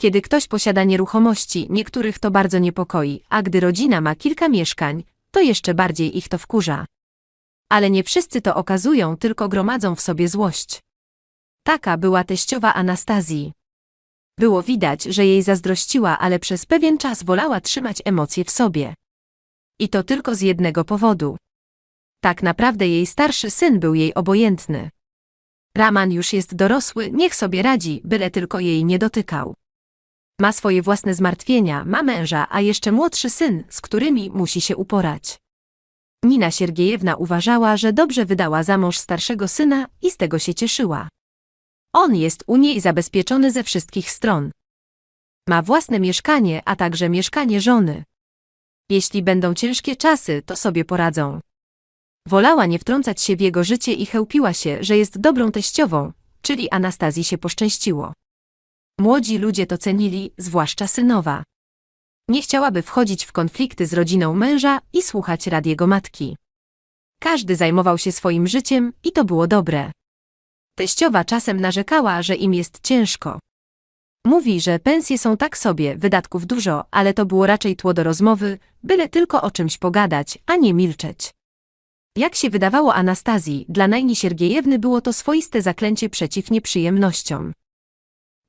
Kiedy ktoś posiada nieruchomości, niektórych to bardzo niepokoi, a gdy rodzina ma kilka mieszkań, to jeszcze bardziej ich to wkurza. Ale nie wszyscy to okazują, tylko gromadzą w sobie złość. Taka była teściowa Anastazji. Było widać, że jej zazdrościła, ale przez pewien czas wolała trzymać emocje w sobie. I to tylko z jednego powodu. Tak naprawdę jej starszy syn był jej obojętny. Raman już jest dorosły, niech sobie radzi, byle tylko jej nie dotykał. Ma swoje własne zmartwienia, ma męża, a jeszcze młodszy syn, z którymi musi się uporać. Nina Siergiejewna uważała, że dobrze wydała za mąż starszego syna i z tego się cieszyła. On jest u niej zabezpieczony ze wszystkich stron. Ma własne mieszkanie, a także mieszkanie żony. Jeśli będą ciężkie czasy, to sobie poradzą. Wolała nie wtrącać się w jego życie i chełpiła się, że jest dobrą teściową, czyli Anastazji się poszczęściło. Młodzi ludzie to cenili, zwłaszcza synowa. Nie chciałaby wchodzić w konflikty z rodziną męża i słuchać rad jego matki. Każdy zajmował się swoim życiem i to było dobre. Teściowa czasem narzekała, że im jest ciężko. Mówi, że pensje są tak sobie, wydatków dużo, ale to było raczej tło do rozmowy, byle tylko o czymś pogadać, a nie milczeć. Jak się wydawało Anastazji, dla Najni Siergiejewny było to swoiste zaklęcie przeciw nieprzyjemnościom.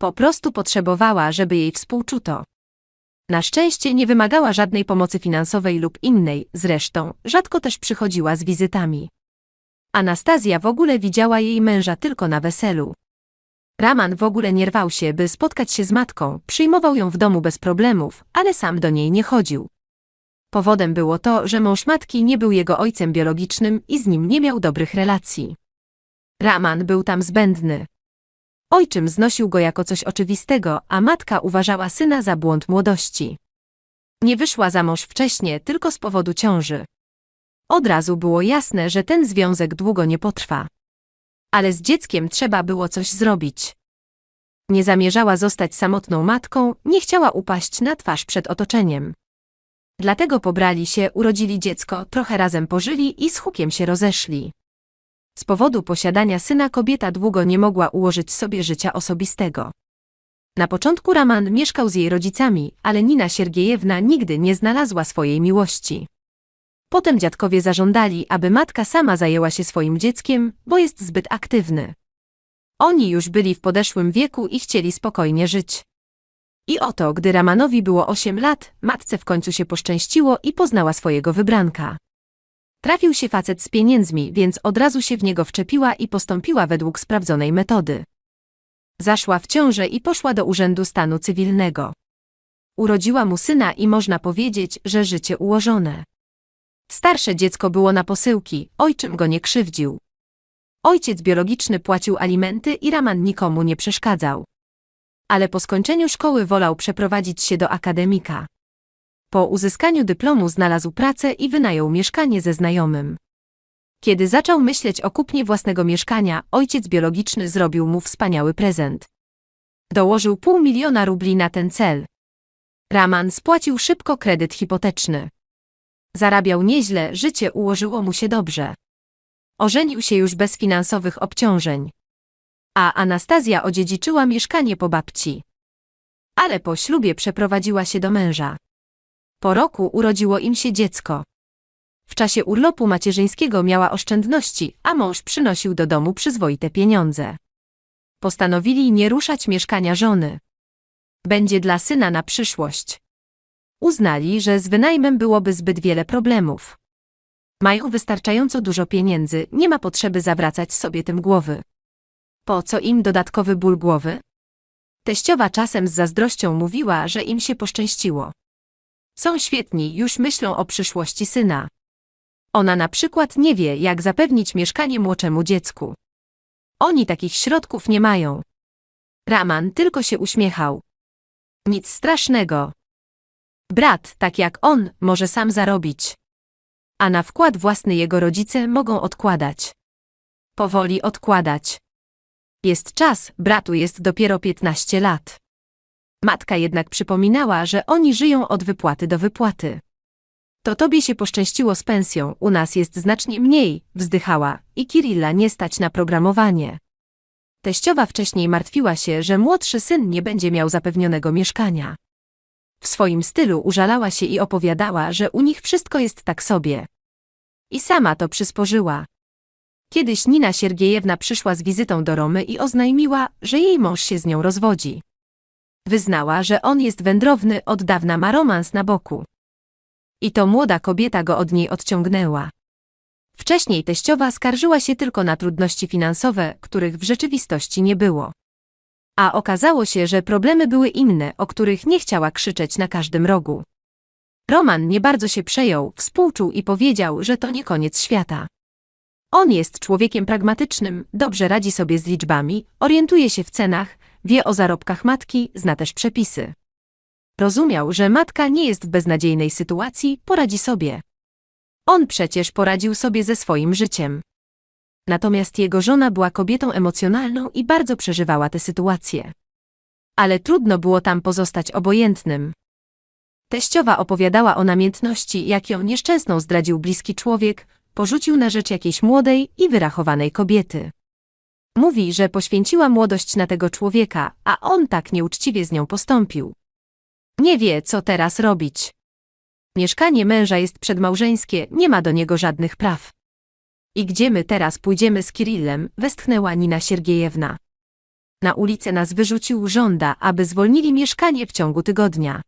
Po prostu potrzebowała, żeby jej współczuto. Na szczęście nie wymagała żadnej pomocy finansowej lub innej, zresztą rzadko też przychodziła z wizytami. Anastazja w ogóle widziała jej męża tylko na weselu. Raman w ogóle nie rwał się, by spotkać się z matką, przyjmował ją w domu bez problemów, ale sam do niej nie chodził. Powodem było to, że mąż matki nie był jego ojcem biologicznym i z nim nie miał dobrych relacji. Raman był tam zbędny. Ojczym znosił go jako coś oczywistego, a matka uważała syna za błąd młodości. Nie wyszła za mąż wcześnie tylko z powodu ciąży. Od razu było jasne, że ten związek długo nie potrwa. Ale z dzieckiem trzeba było coś zrobić. Nie zamierzała zostać samotną matką, nie chciała upaść na twarz przed otoczeniem. Dlatego pobrali się, urodzili dziecko, trochę razem pożyli i z hukiem się rozeszli. Z powodu posiadania syna kobieta długo nie mogła ułożyć sobie życia osobistego. Na początku Raman mieszkał z jej rodzicami, ale Nina Siergiejewna nigdy nie znalazła swojej miłości. Potem dziadkowie zażądali, aby matka sama zajęła się swoim dzieckiem, bo jest zbyt aktywny. Oni już byli w podeszłym wieku i chcieli spokojnie żyć. I oto, gdy Ramanowi było 8 lat, matce w końcu się poszczęściło i poznała swojego wybranka. Trafił się facet z pieniędzmi, więc od razu się w niego wczepiła i postąpiła według sprawdzonej metody. Zaszła w ciążę i poszła do Urzędu Stanu Cywilnego. Urodziła mu syna i można powiedzieć, że życie ułożone. Starsze dziecko było na posyłki, ojczym go nie krzywdził. Ojciec biologiczny płacił alimenty i Raman nikomu nie przeszkadzał. Ale po skończeniu szkoły wolał przeprowadzić się do akademika. Po uzyskaniu dyplomu znalazł pracę i wynajął mieszkanie ze znajomym. Kiedy zaczął myśleć o kupnie własnego mieszkania, ojciec biologiczny zrobił mu wspaniały prezent. Dołożył pół miliona rubli na ten cel. Raman spłacił szybko kredyt hipoteczny. Zarabiał nieźle, życie ułożyło mu się dobrze. Ożenił się już bez finansowych obciążeń. A Anastazja odziedziczyła mieszkanie po babci. Ale po ślubie przeprowadziła się do męża. Po roku urodziło im się dziecko. W czasie urlopu macierzyńskiego miała oszczędności, a mąż przynosił do domu przyzwoite pieniądze. Postanowili nie ruszać mieszkania żony. Będzie dla syna na przyszłość. Uznali, że z wynajmem byłoby zbyt wiele problemów. Mają wystarczająco dużo pieniędzy, nie ma potrzeby zawracać sobie tym głowy. Po co im dodatkowy ból głowy? Teściowa czasem z zazdrością mówiła, że im się poszczęściło. Są świetni, już myślą o przyszłości syna. Ona na przykład nie wie, jak zapewnić mieszkanie młodszemu dziecku. Oni takich środków nie mają. Raman tylko się uśmiechał. Nic strasznego. Brat, tak jak on, może sam zarobić. A na wkład własny jego rodzice mogą odkładać. Powoli odkładać. Jest czas, bratu jest dopiero 15 lat. Matka jednak przypominała, że oni żyją od wypłaty do wypłaty. To tobie się poszczęściło z pensją, u nas jest znacznie mniej, wzdychała, i Kirilla nie stać na programowanie. Teściowa wcześniej martwiła się, że młodszy syn nie będzie miał zapewnionego mieszkania. W swoim stylu użalała się i opowiadała, że u nich wszystko jest tak sobie. I sama to przysporzyła. Kiedyś Nina Siergiejewna przyszła z wizytą do Romy i oznajmiła, że jej mąż się z nią rozwodzi. Wyznała, że on jest wędrowny, od dawna ma romans na boku. I to młoda kobieta go od niej odciągnęła. Wcześniej teściowa skarżyła się tylko na trudności finansowe, których w rzeczywistości nie było. A okazało się, że problemy były inne, o których nie chciała krzyczeć na każdym rogu. Roman nie bardzo się przejął, współczuł i powiedział, że to nie koniec świata. On jest człowiekiem pragmatycznym, dobrze radzi sobie z liczbami, orientuje się w cenach, wie o zarobkach matki, zna też przepisy. Rozumiał, że matka nie jest w beznadziejnej sytuacji, poradzi sobie. On przecież poradził sobie ze swoim życiem. Natomiast jego żona była kobietą emocjonalną i bardzo przeżywała tę sytuację. Ale trudno było tam pozostać obojętnym. Teściowa opowiadała o namiętności, jak ją nieszczęsną zdradził bliski człowiek, porzucił na rzecz jakiejś młodej i wyrachowanej kobiety. Mówi, że poświęciła młodość na tego człowieka, a on tak nieuczciwie z nią postąpił. Nie wie, co teraz robić. Mieszkanie męża jest przedmałżeńskie, nie ma do niego żadnych praw. I gdzie my teraz pójdziemy z Kirillem, westchnęła Nina Siergiejewna. Na ulicę nas wyrzucił, żąda, aby zwolnili mieszkanie w ciągu tygodnia.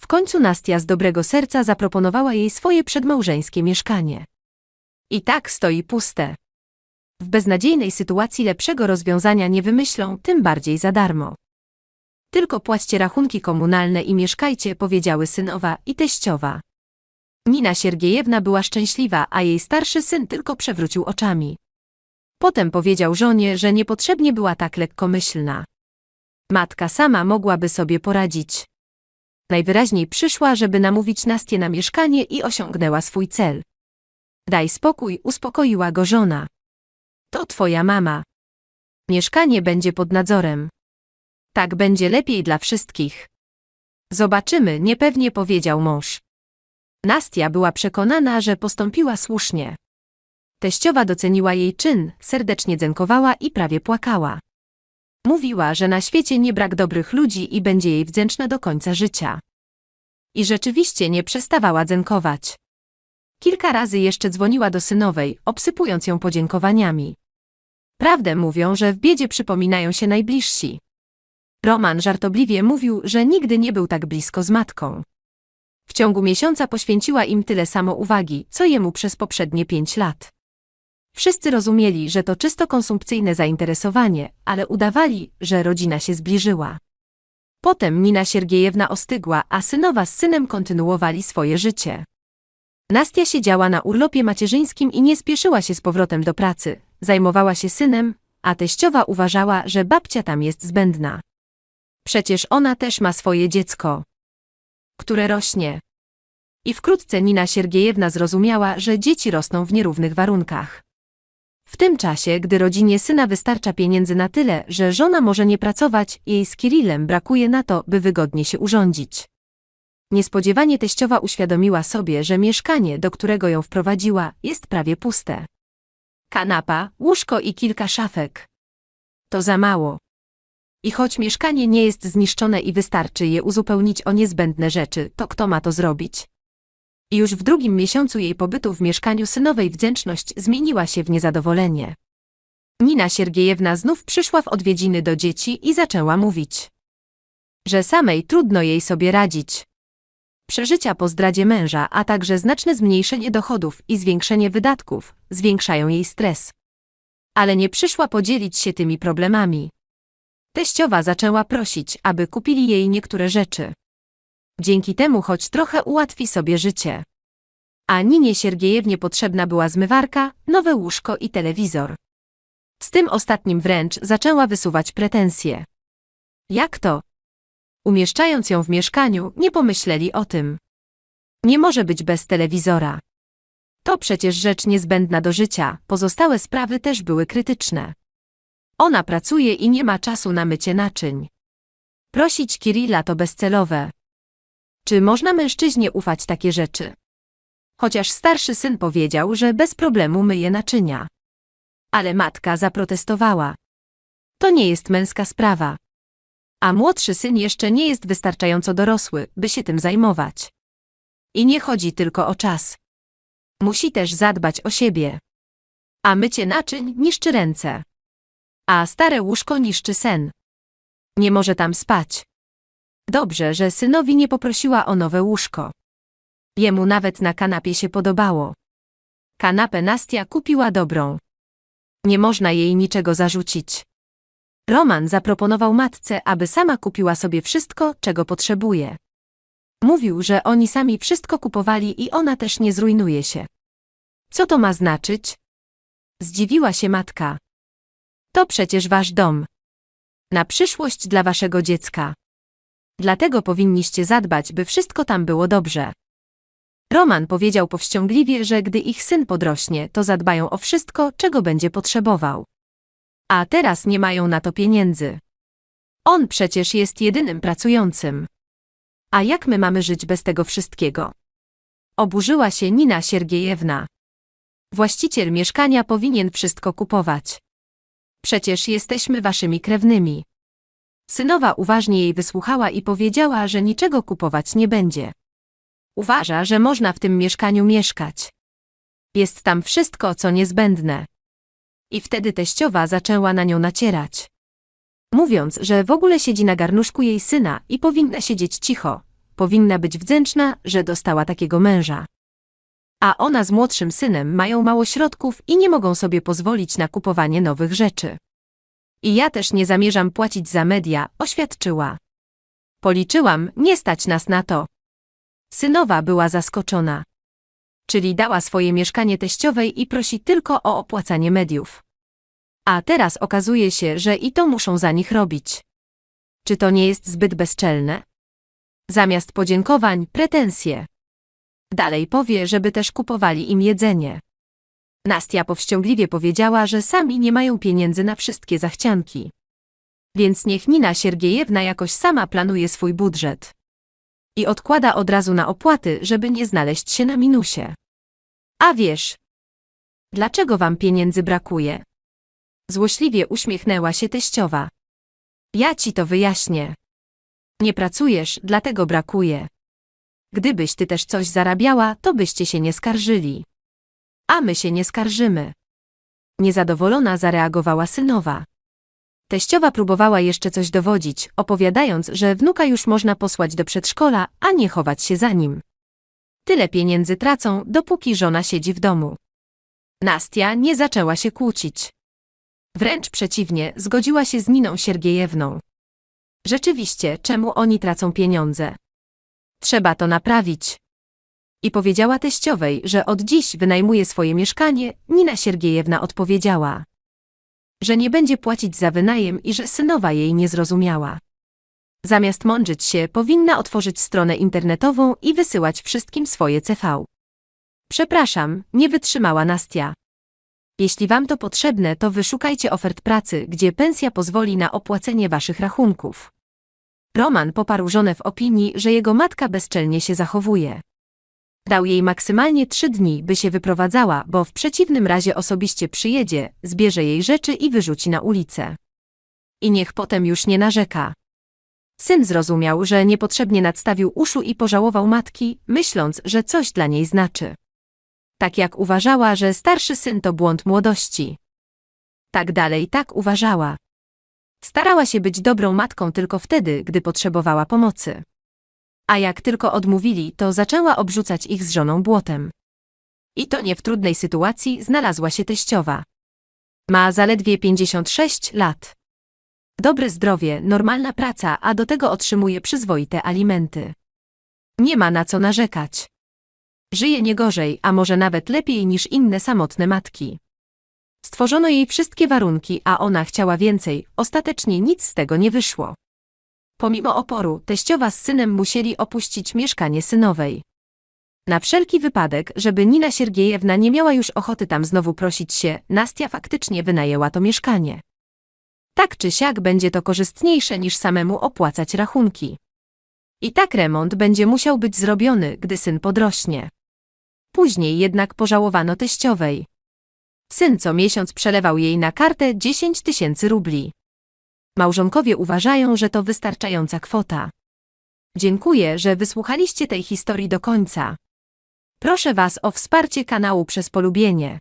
W końcu Nastia z dobrego serca zaproponowała jej swoje przedmałżeńskie mieszkanie. I tak stoi puste. W beznadziejnej sytuacji lepszego rozwiązania nie wymyślą, tym bardziej za darmo. Tylko płaćcie rachunki komunalne i mieszkajcie, powiedziały synowa i teściowa. Nina Siergiejewna była szczęśliwa, a jej starszy syn tylko przewrócił oczami. Potem powiedział żonie, że niepotrzebnie była tak lekkomyślna. Matka sama mogłaby sobie poradzić. Najwyraźniej przyszła, żeby namówić Nastię na mieszkanie i osiągnęła swój cel. Daj spokój, uspokoiła go żona. To twoja mama. Mieszkanie będzie pod nadzorem. Tak będzie lepiej dla wszystkich. Zobaczymy, niepewnie powiedział mąż. Nastia była przekonana, że postąpiła słusznie. Teściowa doceniła jej czyn, serdecznie dziękowała i prawie płakała. Mówiła, że na świecie nie brak dobrych ludzi i będzie jej wdzięczna do końca życia. I rzeczywiście nie przestawała dzękować. Kilka razy jeszcze dzwoniła do synowej, obsypując ją podziękowaniami. Prawdę mówią, że w biedzie przypominają się najbliżsi. Roman żartobliwie mówił, że nigdy nie był tak blisko z matką. W ciągu miesiąca poświęciła im tyle samo uwagi, co jemu przez poprzednie pięć lat. Wszyscy rozumieli, że to czysto konsumpcyjne zainteresowanie, ale udawali, że rodzina się zbliżyła. Potem Nina Siergiejewna ostygła, a synowa z synem kontynuowali swoje życie. Nastia siedziała na urlopie macierzyńskim i nie spieszyła się z powrotem do pracy, zajmowała się synem, a teściowa uważała, że babcia tam jest zbędna. Przecież ona też ma swoje dziecko, które rośnie. I wkrótce Nina Siergiejewna zrozumiała, że dzieci rosną w nierównych warunkach. W tym czasie, gdy rodzinie syna wystarcza pieniędzy na tyle, że żona może nie pracować, jej z Kirillem brakuje na to, by wygodnie się urządzić. Niespodziewanie teściowa uświadomiła sobie, że mieszkanie, do którego ją wprowadziła, jest prawie puste. Kanapa, łóżko i kilka szafek. To za mało. I choć mieszkanie nie jest zniszczone i wystarczy je uzupełnić o niezbędne rzeczy, to kto ma to zrobić? I już w drugim miesiącu jej pobytu w mieszkaniu synowej wdzięczność zmieniła się w niezadowolenie. Nina Siergiejewna znów przyszła w odwiedziny do dzieci i zaczęła mówić, że samej trudno jej sobie radzić. Przeżycia po zdradzie męża, a także znaczne zmniejszenie dochodów i zwiększenie wydatków zwiększają jej stres. Ale nie przyszła podzielić się tymi problemami. Teściowa zaczęła prosić, aby kupili jej niektóre rzeczy. Dzięki temu choć trochę ułatwi sobie życie. A Ninie Siergiejewnie potrzebna była zmywarka, nowe łóżko i telewizor. Z tym ostatnim wręcz zaczęła wysuwać pretensje. Jak to? Umieszczając ją w mieszkaniu, nie pomyśleli o tym. Nie może być bez telewizora. To przecież rzecz niezbędna do życia, pozostałe sprawy też były krytyczne. Ona pracuje i nie ma czasu na mycie naczyń. Prosić Kirilla to bezcelowe. Czy można mężczyźnie ufać takie rzeczy? Chociaż starszy syn powiedział, że bez problemu myje naczynia. Ale matka zaprotestowała. To nie jest męska sprawa. A młodszy syn jeszcze nie jest wystarczająco dorosły, by się tym zajmować. I nie chodzi tylko o czas. Musi też zadbać o siebie. A mycie naczyń niszczy ręce. A stare łóżko niszczy sen. Nie może tam spać. Dobrze, że synowi nie poprosiła o nowe łóżko. Jemu nawet na kanapie się podobało. Kanapę Nastia kupiła dobrą. Nie można jej niczego zarzucić. Roman zaproponował matce, aby sama kupiła sobie wszystko, czego potrzebuje. Mówił, że oni sami wszystko kupowali i ona też nie zrujnuje się. Co to ma znaczyć? Zdziwiła się matka. To przecież wasz dom. Na przyszłość dla waszego dziecka. Dlatego powinniście zadbać, by wszystko tam było dobrze. Roman powiedział powściągliwie, że gdy ich syn podrośnie, to zadbają o wszystko, czego będzie potrzebował. A teraz nie mają na to pieniędzy. On przecież jest jedynym pracującym. A jak my mamy żyć bez tego wszystkiego? Oburzyła się Nina Siergiejewna. Właściciel mieszkania powinien wszystko kupować. Przecież jesteśmy waszymi krewnymi. Synowa uważnie jej wysłuchała i powiedziała, że niczego kupować nie będzie. Uważa, że można w tym mieszkaniu mieszkać. Jest tam wszystko, co niezbędne. I wtedy teściowa zaczęła na nią nacierać. Mówiąc, że w ogóle siedzi na garnuszku jej syna i powinna siedzieć cicho, powinna być wdzięczna, że dostała takiego męża. A ona z młodszym synem mają mało środków i nie mogą sobie pozwolić na kupowanie nowych rzeczy. I ja też nie zamierzam płacić za media, oświadczyła. Policzyłam, nie stać nas na to. Synowa była zaskoczona. Czyli dała swoje mieszkanie teściowej i prosi tylko o opłacanie mediów. A teraz okazuje się, że i to muszą za nich robić. Czy to nie jest zbyt bezczelne? Zamiast podziękowań, pretensje. Dalej powie, żeby też kupowali im jedzenie. Nastia powściągliwie powiedziała, że sami nie mają pieniędzy na wszystkie zachcianki. Więc niech Nina Siergiejewna jakoś sama planuje swój budżet. I odkłada od razu na opłaty, żeby nie znaleźć się na minusie. A wiesz, dlaczego wam pieniędzy brakuje? Złośliwie uśmiechnęła się teściowa. Ja ci to wyjaśnię. Nie pracujesz, dlatego brakuje. Gdybyś ty też coś zarabiała, to byście się nie skarżyli. A my się nie skarżymy. Niezadowolona zareagowała synowa. Teściowa próbowała jeszcze coś dowodzić, opowiadając, że wnuka już można posłać do przedszkola, a nie chować się za nim. Tyle pieniędzy tracą, dopóki żona siedzi w domu. Nastia nie zaczęła się kłócić. Wręcz przeciwnie, zgodziła się z Niną Siergiejewną. Rzeczywiście, czemu oni tracą pieniądze? Trzeba to naprawić. I powiedziała teściowej, że od dziś wynajmuje swoje mieszkanie, Nina Siergiejewna odpowiedziała, że nie będzie płacić za wynajem i że synowa jej nie zrozumiała. Zamiast mądrzyć się, powinna otworzyć stronę internetową i wysyłać wszystkim swoje CV. Przepraszam, nie wytrzymała Nastia. Jeśli wam to potrzebne, to wyszukajcie ofert pracy, gdzie pensja pozwoli na opłacenie waszych rachunków. Roman poparł żonę w opinii, że jego matka bezczelnie się zachowuje. Dał jej maksymalnie trzy dni, by się wyprowadzała, bo w przeciwnym razie osobiście przyjedzie, zbierze jej rzeczy i wyrzuci na ulicę. I niech potem już nie narzeka. Syn zrozumiał, że niepotrzebnie nadstawił uszu i pożałował matki, myśląc, że coś dla niej znaczy. Tak jak uważała, że starszy syn to błąd młodości. Tak dalej tak uważała. Starała się być dobrą matką tylko wtedy, gdy potrzebowała pomocy. A jak tylko odmówili, to zaczęła obrzucać ich z żoną błotem. I to nie w trudnej sytuacji znalazła się teściowa. Ma zaledwie 56 lat. Dobre zdrowie, normalna praca, a do tego otrzymuje przyzwoite alimenty. Nie ma na co narzekać. Żyje nie gorzej, a może nawet lepiej niż inne samotne matki. Stworzono jej wszystkie warunki, a ona chciała więcej, ostatecznie nic z tego nie wyszło. Pomimo oporu, teściowa z synem musieli opuścić mieszkanie synowej. Na wszelki wypadek, żeby Nina Siergiejewna nie miała już ochoty tam znowu prosić się, Nastia faktycznie wynajęła to mieszkanie. Tak czy siak będzie to korzystniejsze niż samemu opłacać rachunki. I tak remont będzie musiał być zrobiony, gdy syn podrośnie. Później jednak pożałowano teściowej. Syn co miesiąc przelewał jej na kartę 10 tysięcy rubli. Małżonkowie uważają, że to wystarczająca kwota. Dziękuję, że wysłuchaliście tej historii do końca. Proszę Was o wsparcie kanału przez polubienie.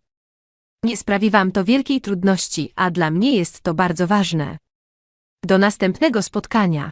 Nie sprawi Wam to wielkiej trudności, a dla mnie jest to bardzo ważne. Do następnego spotkania.